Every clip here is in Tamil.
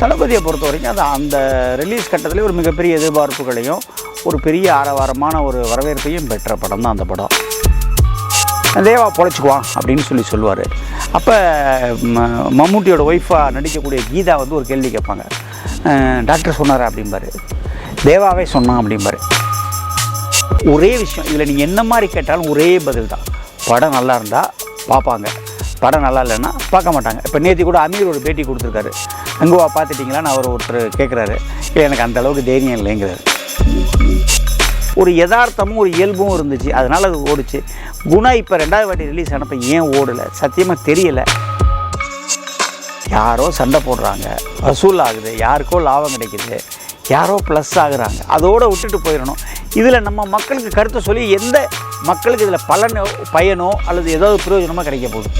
தளபதியை பொறுத்த வரைக்கும் அது அந்த ரிலீஸ் கட்டத்தில் ஒரு மிகப்பெரிய எதிர்பார்ப்புகளையும் ஒரு பெரிய ஆரவாரமான ஒரு வரவேற்பையும் பெற்ற படம் தான் அந்த படம். தேவா பொழைச்சிக்குவான் அப்படின்னு சொல்லி சொல்லுவார். அப்போ மம்முட்டியோட ஒய்ஃபாக நடிக்கக்கூடிய கீதா வந்து ஒரு கேள்வி கேட்பாங்க. டாக்டர் சொன்னார் அப்படிம்பாரு. தேவாவே சொன்னான் அப்படிம்பாரு. ஒரே விஷயம் இதில் நீங்கள் என்ன மாதிரி கேட்டாலும் ஒரே பதில் தான். படம் நல்லா இருந்தால் பார்ப்பாங்க படம் நல்லா இல்லைன்னா பார்க்க மாட்டாங்க. இப்போ நேற்று கூட அமீர் ஒரு பேட்டி கொடுத்துருக்காரு. அங்குவா பார்த்துட்டிங்களான்னு அவர் ஒருத்தர் கேட்குறாரு இல்லை எனக்கு அந்த அளவுக்கு தைரியம் இல்லைங்கிறாரு. ஒரு யதார்த்தமும் ஒரு இயல்பும் இருந்துச்சு. அதனால் அது ஓடுச்சு. குணா இப்போ ரெண்டாவது வாட்டி ரிலீஸ் ஆனப்போ ஏன் ஓடலை? சத்தியமாக தெரியலை. யாரோ சண்டை போடுறாங்க. வசூல் ஆகுது. யாருக்கோ லாபம் கிடைக்குது. யாரோ ப்ளஸ் ஆகுறாங்க. அதோடு விட்டுட்டு போயிடணும். இதில் நம்ம மக்களுக்கு கருத்தை சொல்லி எந்த மக்களுக்கு இதில் பலனோ பயனோ அல்லது ஏதாவது பிரயோஜனமாக கிடைக்க போகுது.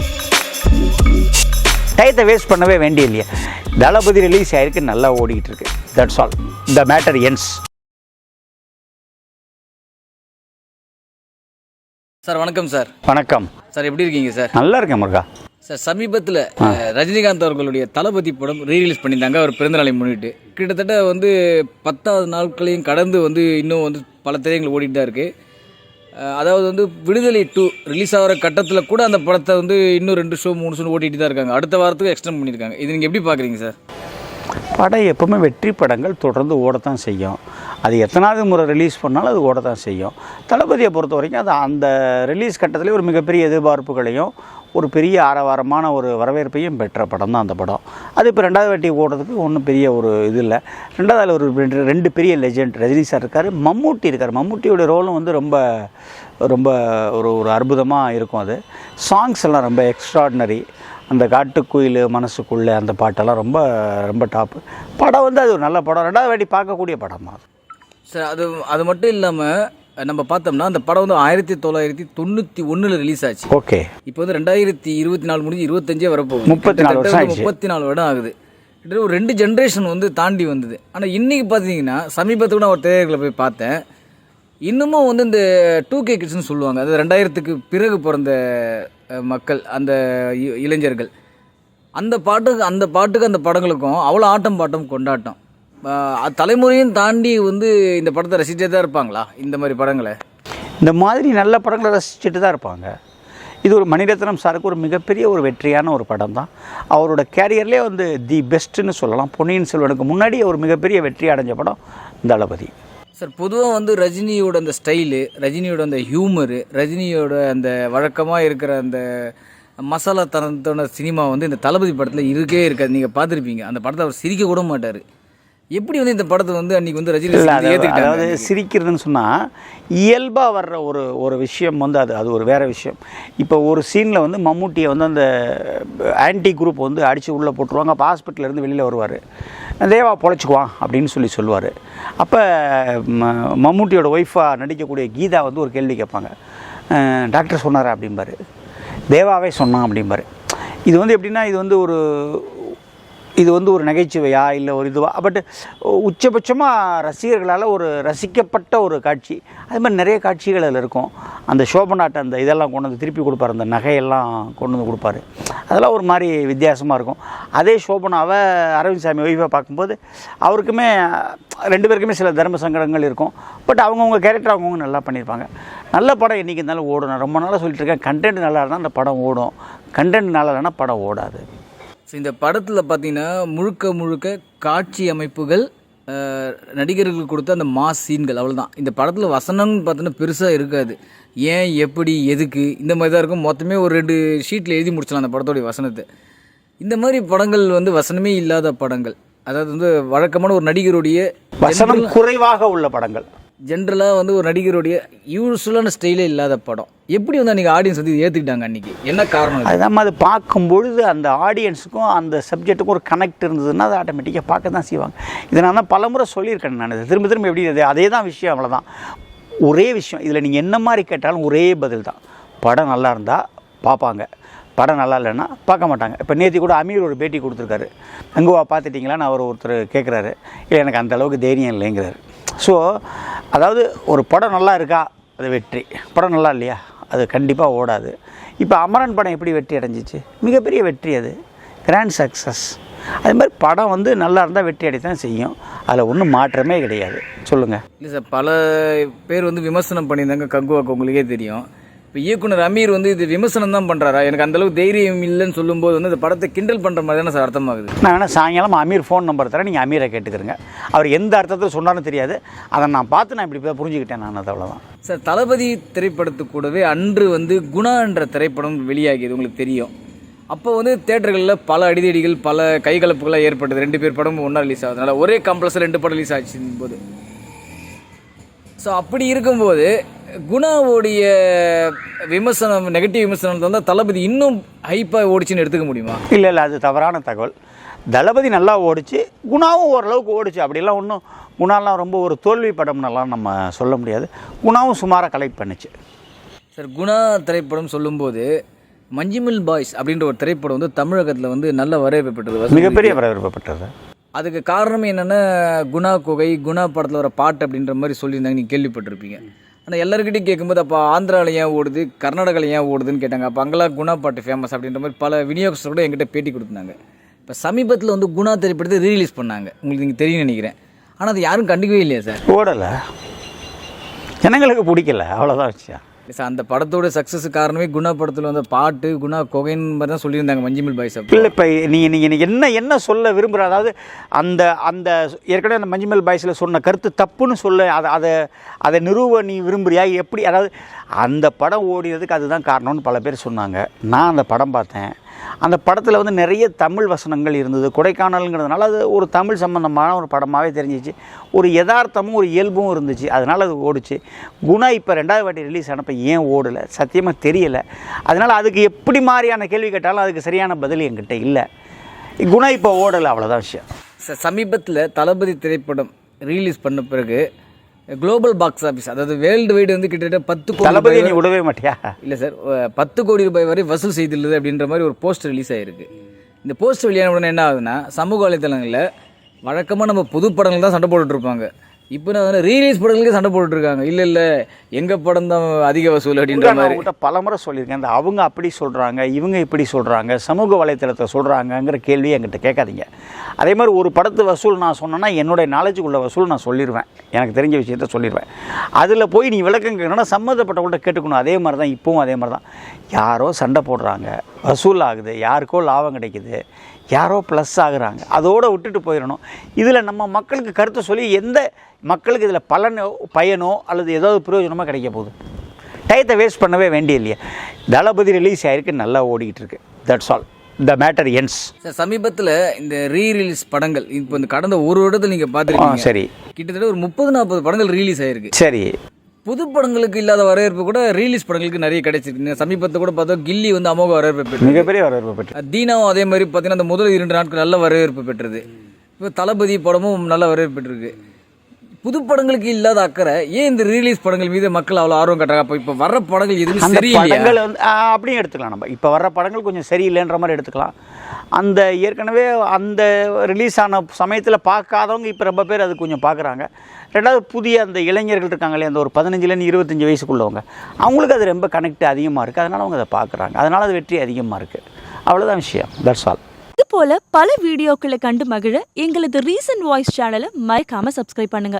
டயத்தை வேஸ்ட் பண்ணவே வேண்டிய இல்லையா தளபதி ரிலீஸ் ஆயிருக்கு நல்லா ஓடிக்கிட்டு இருக்கு that's all the matter ends sir வணக்கம் சார். வணக்கம். சார் எப்படி இருக்கீங்க சார்? நல்லா இருக்கேன் முருகா. சார் சமீபத்தில் ரஜினிகாந்த் அவர்களுடைய தளபதி படம் ரீலீஸ் பண்ணியிருந்தாங்க அவர் பிறந்தநாளை முன்னிட்டு. கிட்டத்தட்ட வந்து பத்தாவது நாட்களையும் கடந்து வந்து இன்னும் வந்து பல திரையங்கள் ஓடிட்டு தான் இருக்குது அதாவது வந்து விடுதலை டூ ரிலீஸ் ஆகிற கட்டத்தில் கூட அந்த படத்தை வந்து இன்னும் ரெண்டு ஷோ மூணு ஷோ ஓட்டிகிட்டு தான் இருக்காங்க. அடுத்த வாரத்துக்கு எக்ஸ்டெண்ட் பண்ணியிருக்காங்க. இது நீங்கள் எப்படி பார்க்குறீங்க சார் படம் எப்பவுமே வெற்றி படங்கள் தொடர்ந்து ஓடத்தான் செய்யும். அது எத்தனாவது முறை ரிலீஸ் பண்ணாலும் அது ஓடத்தான் செய்யும். தளபதியை பொறுத்த வரைக்கும் அது அந்த ரிலீஸ் கட்டத்திலே ஒரு மிகப்பெரிய எதிர்பார்ப்புகளையும் ஒரு பெரிய ஆரவாரமான ஒரு வரவேற்பையும் பெற்ற படம் தான் அந்த படம். அது இப்போ ரெண்டாவது வாட்டி ஓடுறதுக்கு ஒன்றும் பெரிய ஒரு இது இல்லை. ரெண்டாவது அதில் ஒரு ரெண்டு ரெண்டு பெரிய லெஜெண்ட் ரஜினி சார் இருக்கார். மம்மூட்டி இருக்கார். மம்மூட்டியோட ரோலும் வந்து ரொம்ப ரொம்ப ஒரு ஒரு அற்புதமாக இருக்கும் அது. சாங்ஸ் எல்லாம் ரொம்ப எக்ஸ்ட்ராடினரி அந்த காட்டுக்குயில் மனசுக்குள்ளே அந்த பாட்டெல்லாம் ரொம்ப ரொம்ப டாப்பு படம் வந்து அது ஒரு நல்ல படம். ரெண்டாவது வாட்டி பார்க்கக்கூடிய படம்? அது சார் அது அது மட்டும் இல்லாமல் நம்ம பார்த்தோம்னா அந்த படம் வந்து ஆயிரத்தி தொள்ளாயிரத்தி தொண்ணூற்றி ஒன்றில் ரிலீஸ் ஆச்சு. ஓகே. இப்போ வந்து ரெண்டாயிரத்தி இருபத்தி நாலு முடிஞ்சு இருபத்தஞ்சே வரப்போகுது. முப்பத்தி நாலு வருஷம். முப்பத்தி நாலு வருடம் ஆகுது. கிட்டத்தட்ட ஒரு ரெண்டு ஜென்ரேஷன் வந்து தாண்டி வந்தது. ஆனால் இன்னைக்கு பார்த்தீங்கன்னா சமீபத்துக்கு நான் ஒரு திரையரங்கில் போய் பார்த்தேன். இன்னமும் வந்து இந்த டூ கே கிட்ஸ்னு சொல்லுவாங்க. அது ரெண்டாயிரத்துக்கு பிறகு பிறந்த மக்கள் அந்த இ- இளைஞர்கள். அந்த பாட்டுக்கு அந்த பாட்டுக்கு அந்த படங்களுக்கும் அவ்வளோ ஆட்டம் பாட்டம் கொண்டாட்டம். தலைமுறையும் தாண்டி வந்து இந்த படத்தை ரசிச்சே தான் இருப்பாங்களா? இந்த மாதிரி படங்களை? இந்த மாதிரி நல்ல படங்களை ரசிச்சுட்டு தான் இருப்பாங்க. இது ஒரு மணிரத்னம் சாருக்கு ஒரு மிகப்பெரிய ஒரு வெற்றியான ஒரு படம் தான் அவரோட கேரியர்லேயே வந்து தி பெஸ்ட்டுன்னு சொல்லலாம். பொன்னியின் செல்வனுக்கு முன்னாடி ஒரு மிகப்பெரிய வெற்றி அடைஞ்ச படம் தளபதி. சார் பொதுவாக வந்து ரஜினியோட அந்த ஸ்டைலு ரஜினியோட அந்த ஹியூமரு ரஜினியோட அந்த வழக்கமாக இருக்கிற அந்த மசாலா தரத்தோட சினிமா வந்து இந்த தளபதி படத்தில் இருக்கே இருக்காது. நீங்கள் பார்த்துருப்பீங்க. அந்த படத்தை அவர் சிரிக்க கூட மாட்டார். எப்படி வந்து இந்த படத்தை வந்து அன்னைக்கு வந்து ரஜினி அதாவது சிரிக்கிறதுன்னு சொன்னால் இயல்பாக வர்ற ஒரு ஒரு விஷயம் வந்து அது அது ஒரு வேறு விஷயம். இப்போ ஒரு சீனில் வந்து மம்மூட்டியை வந்து அந்த ஆன்டி குரூப் வந்து அடித்து உள்ளே போட்டுருவாங்க. அப்போ ஹாஸ்பிட்டல்ல இருந்து வெளியில் வருவார். தேவா பொழைச்சிக்குவான் அப்படின்னு சொல்லி சொல்லுவார். அப்போ ம- மம்மூட்டியோட ஒய்ஃபாக நடிக்கக்கூடிய கீதா வந்து ஒரு கேள்வி கேட்பாங்க. டாக்டர் சொன்னாரா? அப்படிம்பாரு. தேவாவே சொன்னான் அப்படிம்பாரு. இது வந்து எப்படின்னா இது வந்து ஒரு இது வந்து ஒரு நகைச்சுவையா இல்லை ஒரு இதுவா? பட் உச்சபட்சமாக ரசிகர்களால் ஒரு ரசிக்கப்பட்ட ஒரு காட்சி. அது மாதிரி நிறைய காட்சிகள் அதில் இருக்கும். அந்த சோபனாட்ட அந்த இதெல்லாம் கொண்டு வந்து திருப்பி கொடுப்பாரு. அந்த நகையெல்லாம் கொண்டு வந்து கொடுப்பாரு. அதெல்லாம் ஒரு மாதிரி வித்தியாசமாக இருக்கும். அதே சோபனாவை அரவிந்த் சாமி ஒய்ஃபை பார்க்கும்போது அவருக்குமே ரெண்டு பேருக்குமே சில தர்ம சங்கடங்கள் இருக்கும். பட் அவங்கவுங்க கேரக்டர் அவங்கவுங்க நல்லா பண்ணியிருப்பாங்க. நல்ல படம் என்றைக்கு இருந்தாலும் ஓடும். நான் ரொம்ப நாளாக சொல்லிட்டு இருக்கேன். கண்டென்ட் நல்லா இருந்தால் அந்த படம் ஓடும். கண்டென்ட் நல்லா இல்லைன்னா படம் ஓடாது. ஸோ இந்த படத்தில் பார்த்தீங்கன்னா முழுக்க முழுக்க காட்சி அமைப்புகள் நடிகர்களுக்கு கொடுத்த அந்த மாஸ் சீன்கள் அவ்வளவுதான். இந்த படத்தில் வசனம்னு பார்த்தோன்னா பெருசாக இருக்காது. ஏன் எப்படி எதுக்கு இந்த மாதிரி தான் இருக்கும். மொத்தமே ஒரு ரெண்டு ஷீட்டில் எழுதி முடிச்சலாம் அந்த படத்தோடைய வசனத்தை. இந்த மாதிரி படங்கள் வந்து வசனமே இல்லாத படங்கள். அதாவது வந்து வழக்கமான ஒரு நடிகருடைய வசனம் குறைவாக உள்ள படங்கள். ஜென்ரலாக வந்து ஒரு நடிகருடைய யூஸ்ஃபுல்லான ஸ்டைலே இல்லாத படம். எப்படி வந்து அன்றைக்கி ஆடியன்ஸ் வந்து ஏற்றுக்கிட்டாங்க அன்றைக்கி என்ன காரணம் இது? அது நம்ம அது பார்க்கும் பொழுது அந்த ஆடியன்ஸுக்கும் அந்த சப்ஜெக்ட்டுக்கும் ஒரு கனெக்ட் இருந்ததுன்னா அது ஆட்டோமேட்டிக்காக பார்க்க தான் செய்வாங்க. இதை நான் தான் பலமுறை சொல்லியிருக்கேன் நான் இது. திரும்ப திரும்ப எப்படி இது? அதே தான் விஷயம் அவ்வளோதான் ஒரே விஷயம் இதில் நீங்கள் என்ன மாதிரி கேட்டாலும் ஒரே பதில் தான். படம் நல்லா இருந்தால் பார்ப்பாங்க. படம் நல்லா இல்லைன்னா பார்க்க மாட்டாங்க. இப்போ நேற்று கூட அமீர் ஒரு பேட்டி கொடுத்துருக்காரு. அங்குவா பார்த்துட்டிங்களான்னு அவர் ஒருத்தர் கேட்குறாரு இல்லை எனக்கு அந்த அளவுக்கு தைரியம் இல்லைங்கிறாரு. ஸோ அதாவது ஒரு படம் நல்லா இருக்கா? அது வெற்றி. படம் நல்லா இல்லையா? அது கண்டிப்பாக ஓடாது. இப்போ அமரன் படம் எப்படி வெற்றி அடைஞ்சிச்சு? மிகப்பெரிய வெற்றி அது. கிராண்ட் சக்ஸஸ் அதே மாதிரி படம் வந்து நல்லா இருந்தால் வெற்றி அடைத்தான் செய்யும். அதில் ஒன்றும் மாற்றமே கிடையாது. சொல்லுங்கள் இல்லை சார் பல பேர் வந்து விமர்சனம் பண்ணியிருந்தாங்க. கங்குவாக்கு உங்களுக்கே தெரியும். இப்போ இயக்குனர் அமீர் வந்து இது விமர்சனம் தான் பண்ணுறாரா எனக்கு அந்த அளவுக்கு தைரியம் இல்லைன்னு சொல்லும்போது வந்து இந்த படத்தை கிண்டல் பண்ணுற மாதிரி தானே சார் அர்த்தமாகுது? நான் வேணால் சாயங்காலம் அமீர் ஃபோன் நம்பர் தரேன் நீங்கள் அமீரை கேட்டுக்கிறங்க. அவர் எந்த அர்த்தத்தில் சொன்னாலும் தெரியாது. அதை நான் பார்த்து நான் இப்படி புரிஞ்சுக்கிட்டேன் நான் அது அவ்வளோதான் சார் தளபதி திரைப்படத்து கூடவே அன்று வந்து குணா என்ற திரைப்படம் வெளியாகியது உங்களுக்கு தெரியும். அப்போ வந்து தேட்டர்களில் பல அடிதடிகள் பல கைகலப்புகளாக ஏற்பட்டது. ரெண்டு பேர் படமும் ஒன்றா ரிலீஸ் ஆகுதுனால ஒரே காம்ப்ளெக்ஸில் ரெண்டு படம் ரிலீஸ் ஆச்சு போது ஸோ அப்படி இருக்கும்போது குணாவுடைய விமர்சனம் நெகட்டிவ் விமர்சனம் வந்தால் தளபதி இன்னும் ஹைப்பாக ஓடிச்சுன்னு எடுத்துக்க முடியுமா? இல்லை இல்லை அது தவறான தகவல். தளபதி நல்லா ஓடிச்சு குணாவும் ஓரளவுக்கு ஓடிச்சு. அப்படிலாம் ஒன்றும் குணாலாம் ரொம்ப ஒரு தோல்வி படம்னெல்லாம் நம்ம சொல்ல முடியாது. குணாவும் சுமாராக கலெக்ட் பண்ணுச்சு. சார் குணா திரைப்படம் சொல்லும்போது மஞ்சுமில் பாய்ஸ் அப்படின்ற ஒரு திரைப்படம் வந்து தமிழகத்தில் வந்து நல்ல வரவேற்பு பெற்றது மிகப்பெரிய வரவேற்பப்பட்டது அதுக்கு காரணம் என்னென்னா குணா குகை குணா படத்தில் வர பாட்டு அப்படின்ற மாதிரி சொல்லியிருந்தாங்க நீங்கள் கேள்விப்பட்டிருப்பீங்க. ஆனால் எல்லாருக்கிட்டையும் கேட்கும்போது அப்போ ஆந்திராவில் ஏன் ஓடுது? கர்நாடகாவில் ஏன் ஓடுதுன்னு கேட்டாங்க. அப்போ அங்கெல்லாம் குணா பாட்டு ஃபேமஸ் அப்படின்ற மாதிரி பல விநியோகஸ்தர் கூட எங்கிட்ட பேட்டி கொடுத்தாங்க இப்போ சமீபத்தில் வந்து குணா திரைப்படத்தை ரீலீஸ் பண்ணாங்க. உங்களுக்கு நீங்கள் தெரியும் நினைக்கிறேன். ஆனால் அது யாரும் கண்டுக்கவே இல்லையா சார்? ஓடலை. ஜனங்களுக்கு பிடிக்கல. அவ்வளோதான் விஷயம். சார் அந்த படத்தோட சக்ஸஸ் காரணமே குணா படத்தில் வந்த பாட்டு குணா கொகைன் மாதிரி தான் சொல்லியிருந்தாங்க மஞ்சிமில் பாய் சார். இல்லை இப்போ நீங்கள் நீங்கள் என்ன என்ன சொல்ல விரும்புகிற அதாவது அந்த அந்த ஏற்கனவே அந்த மஞ்சுமல் பாய்ஸில் சொன்ன கருத்து தப்புன்னு சொல்ல அதை அதை அதை நிறுவ நீ விரும்புறியா? எப்படி? அதாவது அந்த படம் ஓடினதுக்கு அதுதான் காரணம்னு பல பேர் சொன்னாங்க. நான் அந்த படம் பார்த்தேன். அந்த படத்தில் வந்து நிறைய தமிழ் வசனங்கள் இருந்தது. கொடைக்கானலுங்கிறதுனால அது ஒரு தமிழ் சம்மந்தமான ஒரு படமாகவே தெரிஞ்சிச்சு. ஒரு யதார்த்தமும் ஒரு இயல்பும் இருந்துச்சு. அதனால் அது ஓடுச்சு. குணா இப்போ ரெண்டாவது வாட்டி ரிலீஸ் ஆனப்போ ஏன் ஓடலை? சத்தியமாக தெரியல. அதனால் அதுக்கு எப்படி மாதிரியான கேள்வி கேட்டாலும் அதுக்கு சரியான பதில் என்கிட்ட இல்லை. குணா இப்போ ஓடலை அவ்வளோதான் விஷயம். சமீபத்தில் தளபதி திரைப்படம் ரிலீஸ் பண்ண பிறகு குளோபல் பாக்ஸ் ஆஃபீஸ் அதாவது வேர்ல்டு வைடு வந்து கிட்டத்தட்ட பத்து கோடி நீ விடவே மாட்டியா? இல்லை சார் பத்து கோடி ரூபாய் வரை வசூல் செய்துள்ளது அப்படின்ற மாதிரி ஒரு போஸ்டர் ரிலீஸ் ஆகிருக்கு இந்த போஸ்டர் வெளியான உடனே என்ன ஆகுதுன்னா சமூக வலைத்தளங்களில் வழக்கமாக நம்ம புது படங்கள் தான் சண்டை போட்டுட்டு இருப்பாங்க. இப்போ நான் ரீலீஸ் படங்களுக்கு சண்டை போட்டுட்டு இருக்காங்க இல்லை இல்லை எங்கள் படம் தான் அதிக வசூல் அப்படின்ற மாதிரி. உங்கள்கிட்ட பலமுறை சொல்லியிருக்கேன். இந்த அவங்க அப்படி சொல்கிறாங்க இவங்க இப்படி சொல்கிறாங்க சமூக வலைத்தளத்தை சொல்கிறாங்கங்கிற கேள்வி என்கிட்ட கேட்காதீங்க. அதே மாதிரி ஒரு படத்து வசூல் நான் சொன்னேன்னா என்னுடைய நாலேஜுக்குள்ள வசூல் நான் சொல்லிடுவேன் எனக்கு தெரிஞ்ச விஷயத்த சொல்லிடுவேன் அதில் போய் நீ விளக்கம் கேட்கணும்னா சம்மந்தப்பட்டவங்கள்ட்ட கேட்டுக்கணும். அதே மாதிரி தான் இப்போவும் அதே மாதிரி தான் யாரோ சண்டை போடுறாங்க வசூல் ஆகுது யாருக்கோ லாபம் கிடைக்குது யாரோ ப்ளஸ் ஆகுறாங்க. அதோடு விட்டுட்டு போயிடணும். இதில் நம்ம மக்களுக்கு கருத்தை சொல்லி எந்த மக்களுக்கு இதில் பலனோ பயனோ அல்லது ஏதாவது பிரயோஜனமோ கிடைக்க போகுது. டயத்தை வேஸ்ட் பண்ணவே வேண்டிய இல்லையா தளபதி ரிலீஸ் ஆயிருக்கு நல்லா ஓடிக்கிட்டு இருக்கு that's all the matter ends sir சமீபத்தில் இந்த ரீ ரிலீஸ் படங்கள் இப்போ இந்த கடந்த ஒரு வருடத்தில் நீங்கள் பார்த்துருக்கீங்க. சரி. கிட்டத்தட்ட ஒரு முப்பது நாற்பது படங்கள் ரிலீஸ் ஆயிருக்கு. சரி. புது படங்களுக்கு இல்லாத வரவேற்பு கூட ரீலீஸ் படங்களுக்கு நிறைய கிடைச்சிருக்கு. சமீபத்தை கூட பார்த்தா கில்லி வந்து அமோக வரவேற்பு பெற்றது. மிகப்பெரிய வரவேற்பு பெற்று தீனாவும் அதே மாதிரி பார்த்தீங்கன்னா அந்த முதல் இரண்டு நாட்கள் நல்ல வரவேற்பு பெற்றது. இப்போ தளபதி படமும் நல்ல வரவேற்பு பெற்றிருக்கு. புது படங்களுக்கு இல்லாத அக்கறை. ஏன் இந்த ரிலீஸ் படங்கள் மீது மக்கள் அவ்வளோ ஆர்வம் காட்டுறாங்க? அப்போ இப்போ வர்ற படங்கள் எதுவுமே படங்கள் வந்து அப்படியும் எடுத்துக்கலாம் நம்ம. இப்போ வர்ற படங்கள் கொஞ்சம் சரியில்லைன்ற மாதிரி எடுத்துக்கலாம். அந்த ஏற்கனவே அந்த ரிலீஸ் ஆன சமயத்தில் பார்க்காதவங்க இப்போ ரொம்ப பேர் அது கொஞ்சம் பார்க்குறாங்க ரெண்டாவது புதிய அந்த இளைஞர்கள் இருக்காங்களே அந்த ஒரு பதினஞ்சுலேருந்து இருபத்தஞ்சி வயசுக்குள்ளவங்க. அவங்களுக்கு அது ரொம்ப கனெக்ட் அதிகமாக இருக்குது அதனால் அவங்க அதை பார்க்குறாங்க அதனால் அது வெற்றி அதிகமாக இருக்குது அவ்வளோதான் விஷயம். தட்ஸ் ஆல் இது போல பல வீடியோக்களை கண்டு மகிழ எங்களது ரீசன்ட் வாய்ஸ் சேனலை மறக்காம சப்ஸ்கிரைப் பண்ணுங்க.